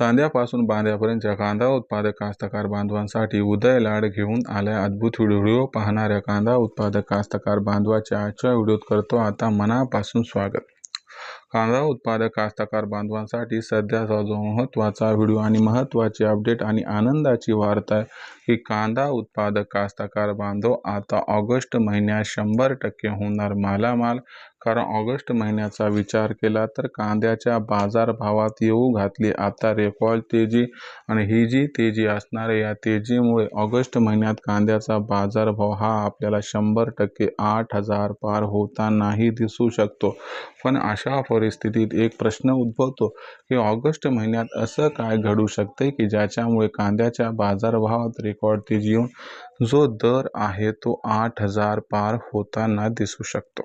चांद्यापासून बांध्यापर्यंतच्या कांदा उत्पादक कास्तकार बांधवांसाठी उदय लाड घेऊन आलाय अद्भुत व्हिडिओ पाहणाऱ्या कांदा उत्पादक कास्तकार बांधवाच्या आजच्या व्हिडिओत करतो आता मनापासून स्वागत. कांदा उत्पादक कास्तकार बांधवांसाठी सध्याचा जो महत्त्वाचा व्हिडिओ आणि महत्त्वाची अपडेट आणि आनंदाची वार्ता आहे की कांदा उत्पादक कास्तकार बांधव आता ऑगस्ट महिन्यात शंभर टक्के होणार मालामाल कारण ऑगस्ट महिन्याचा विचार केला तर कांद्याच्या बाजारभावात येऊ घातली. आता रेकॉर्ड तेजी आणि ही जी तेजी असणार या तेजीमुळे ऑगस्ट महिन्यात कांद्याचा बाजारभाव हा आपल्याला शंभर टक्के आठ हजार पार होतानाही दिसू शकतो. पण अशा परिस्थितीत एक प्रश्न उद्भवतो की ऑगस्ट महिन्यात असं काय घडू शकते की ज्याच्यामुळे कांद्याच्या बाजारभावात रेकॉर्ड तेजी येऊन जो दर आहे तो आठ हजार पार होताना दिसू शकतो?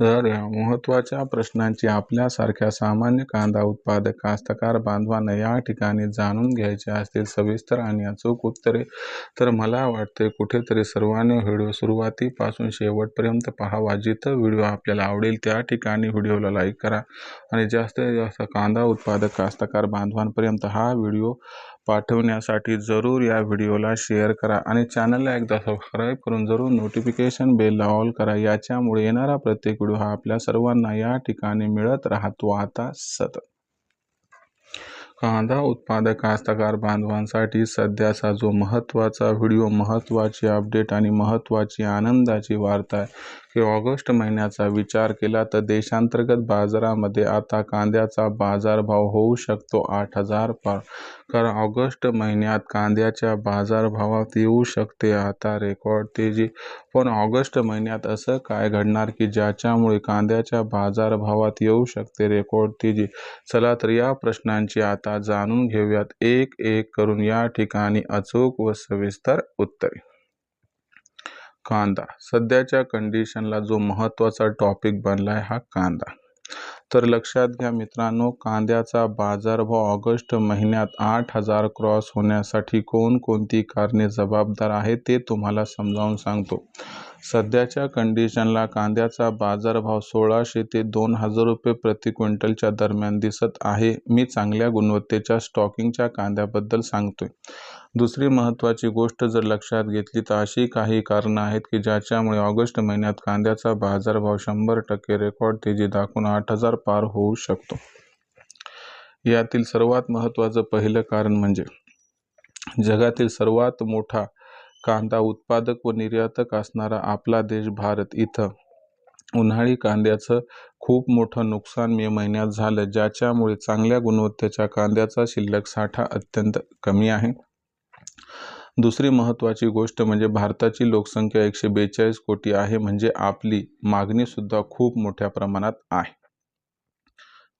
तर या महत्त्वाच्या प्रश्नांची आपल्यासारख्या सामान्य कांदा उत्पादक कास्तकार बांधवांना या ठिकाणी जाणून घ्यायचे असतील सविस्तर आणि अचूक उत्तरे तर मला वाटते कुठेतरी सर्वांनी व्हिडिओ सुरुवातीपासून शेवटपर्यंत पाहावा. जिथं व्हिडिओ आपल्याला आवडेल त्या ठिकाणी व्हिडिओला लाईक करा. आणि जास्तीत जास्त कांदा उत्पादक कास्तकार बांधवांपर्यंत हा व्हिडिओ पाठवण्यासाठी जरूर या व्हिडिओला शेअर करा आणि चॅनलला एकदा सबस्क्राईब करून जरूर नोटिफिकेशन बेलला ऑल करा. याच्यामुळे येणारा प्रत्येक व्हिडिओ हा आपल्या सर्वांना या ठिकाणी मिळत राहतो. आता सतत. कांदा उत्पादक कास्तकार बांधवांसाठी सध्याचा जो महत्त्वाचा व्हिडिओ महत्त्वाची अपडेट आणि महत्त्वाची आनंदाची वार्ता आहे. की ऑगस्ट महिन्याचा विचार केला तर देशांतर्गत बाजारामध्ये आता कांद्याचा बाजारभाव होऊ शकतो आठ हजार पार कारण ऑगस्ट महिन्यात कांद्याच्या बाजारभावात येऊ शकते. आता रेकॉर्ड तेजी पण ऑगस्ट महिन्यात असं काय घडणार की ज्याच्यामुळे कांद्याच्या बाजारभावात येऊ शकते रेकॉर्ड तेजी चला तर या प्रश्नांची आता जाणून घेऊयात. एक एक करून या ठिकाणी अचूक व सविस्तर उत्तरे. कांदा. सध्याच्या कंडिशनला जो महत्त्वाचा टॉपिक बनला आहे हा कांदा. तर लक्षात घ्या मित्रांनो कांद्याचा बाजारभाव ऑगस्ट महिन्यात आठ हजार क्रॉस होण्यासाठी कोणकोणती कारणे जबाबदार आहेत ते तुम्हाला समजावून सांगतो. सध्याच्या कंडिशनला कांद्याचा बाजारभाव सोळाशे ते दोन हजार रुपये प्रति क्विंटलच्या दरम्यान दिसत आहे. मी चांगल्या गुणवत्तेच्या स्टॉकिंगच्या कांद्याबद्दल सांगतोय. दुसरी महत्त्वाची गोष्ट जर लक्षात घेतली तर अशी काही कारणं आहेत की ज्याच्यामुळे ऑगस्ट महिन्यात कांद्याचा बाजारभाव शंभर टक्के रेकॉर्ड तेजी दाखवून आठ हजार पार होऊ शकतो. यातील सर्वात महत्त्वाचं पहिलं कारण म्हणजे जगातील सर्वात मोठा कांदा उत्पादक व निर्यातक असणारा आपला देश भारत इथं. उन्हाळी कांद्याचं खूप मोठं नुकसान मे महिन्यात झालं ज्याच्यामुळे चांगल्या गुणवत्तेच्या कांद्याचा शिल्लक साठा अत्यंत कमी आहे. दुसरी महत्त्वाची गोष्ट म्हणजे भारताची लोकसंख्या एकशे बेचाळीस कोटी आहे म्हणजे आपली मागणीसुद्धा खूप मोठ्या प्रमाणात आहे.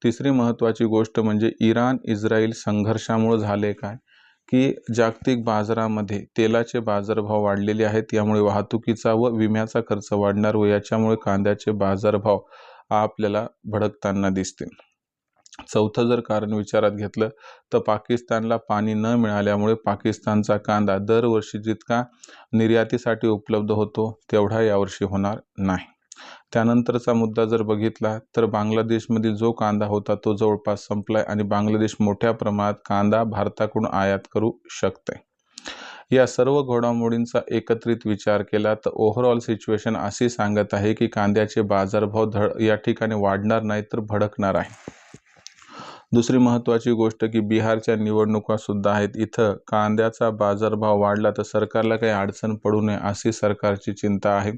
तिसरी महत्त्वाची गोष्ट म्हणजे इराण इस्रायल संघर्षामुळे झाले काय? की जागतिक बाजारामध्ये तेलाचे बाजारभाव वाढलेले आहेत यामुळे वाहतुकीचा व विम्याचा खर्च वाढणार व याच्यामुळे कांद्याचे बाजारभाव आपल्याला भडकताना दिसतील. चौथं जर कारण विचारात घेतलं तर पाकिस्तानला पाणी न मिळाल्यामुळे पाकिस्तानचा कांदा दरवर्षी जितका निर्यातीसाठी उपलब्ध होतो तेवढा यावर्षी होणार नाही. त्यानंतरचा मुद्दा जर बघितला तर बांगलादेशमधील जो कांदा होता तो जवळपास संपलाय आणि बांगलादेश मोठ्या प्रमाणात कांदा भारताकडून आयात करू शकते. या सर्व घडामोडींचा एकत्रित विचार केला तर ओव्हरऑल सिच्युएशन अशी सांगत आहे की कांद्याचे बाजारभाव धड या ठिकाणी वाढणार नाही तर भडकणार आहे. दुसरी महत्त्वाची गोष्ट की बिहारच्या निवडणुका सुद्धा आहेत. इथं कांद्याचा बाजारभाव वाढला तर सरकारला काही अडचण पडू नये अशी सरकारची चिंता आहे.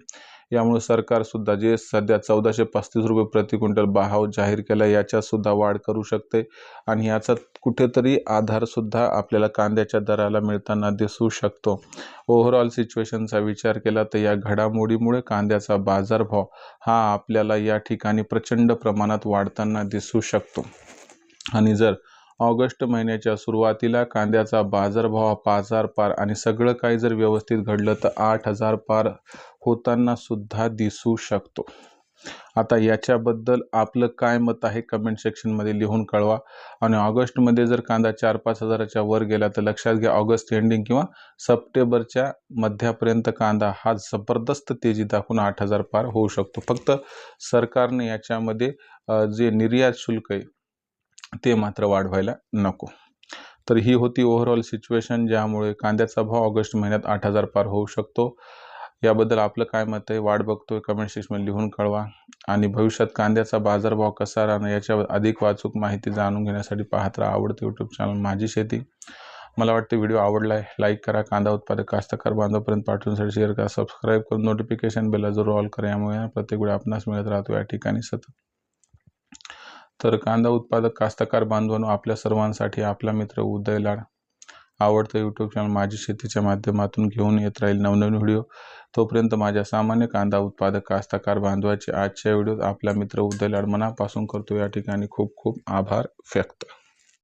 यामुळे सरकारसुद्धा जे सध्या चौदाशे पस्तीस रुपये प्रति क्विंटल भाव जाहीर केला याच्यातसुद्धा वाढ करू शकते. आणि याचा कुठेतरी आधारसुद्धा आपल्याला कांद्याच्या दराला मिळताना दिसू शकतो. ओव्हरऑल सिच्युएशनचा विचार केला तर या घडामोडीमुळे कांद्याचा बाजारभाव हा आपल्याला या ठिकाणी प्रचंड प्रमाणात वाढताना दिसू शकतो. आणि जर ऑगस्ट महिन्याच्या सुरुवातीला कांद्याचा बाजारभाव पाच हजार पार आणि सगळं काही जर व्यवस्थित घडलं तर आठ हजार पार होताना सुद्धा दिसू शकतो. आता याच्याबद्दल आपलं काय मत आहे कमेंट सेक्शनमध्ये लिहून कळवा. आणि ऑगस्टमध्ये जर कांदा चार पाच हजाराच्या वर गेला तर लक्षात घ्या ऑगस्ट एंडिंग किंवा सप्टेंबरच्या मध्यापर्यंत कांदा हा जबरदस्त तेजी दाखवून आठ हजार पार होऊ शकतो. फक्त सरकारने याच्यामध्ये जे निर्यात शुल्क आहे ते मात्र वाढवायला नको. तर ही होती ओव्हरऑल सिच्युएशन ज्यामुळे कांद्याचा भाव ऑगस्ट महिन्यात आठ हजार पार होऊ शकतो. याबद्दल आपलं काय मत आहे? वाट बघतोय कमेंट सेक्शनमध्ये लिहून कळवा. आणि भविष्यात कांद्याचा बाजारभाव कसा राहणं याच्या अधिक वाचूक माहिती जाणून घेण्यासाठी पाहत राहा आवडते यूट्यूब चॅनल माझी शेती. मला वाटतं व्हिडिओ आवडला आहे लाईक करा कांदा उत्पादक कास्तकार बांधवापर्यंत पाठवण्यासाठी शेअर करा सबस्क्राईब करून नोटिफिकेशन बेला जरूर ऑल करा. यामुळे प्रत्येक वेळी आपणास मिळत राहतो. या ठिकाणी सतत तर कांदा उत्पादक कास्तकार बांधवांनो आपल्या सर्वांसाठी आपला मित्र उदय लाड. आवडतं यूट्यूब चॅनल माझी शेतीच्या माध्यमातून घेऊन येत राहील नवनवीन व्हिडिओ. तोपर्यंत माझ्या सामान्य कांदा उत्पादक कास्तकार बांधवाचे आजच्या व्हिडिओत आपला मित्र उदय लाड मनापासून करतो. या ठिकाणी खूप खूप आभार व्यक्त.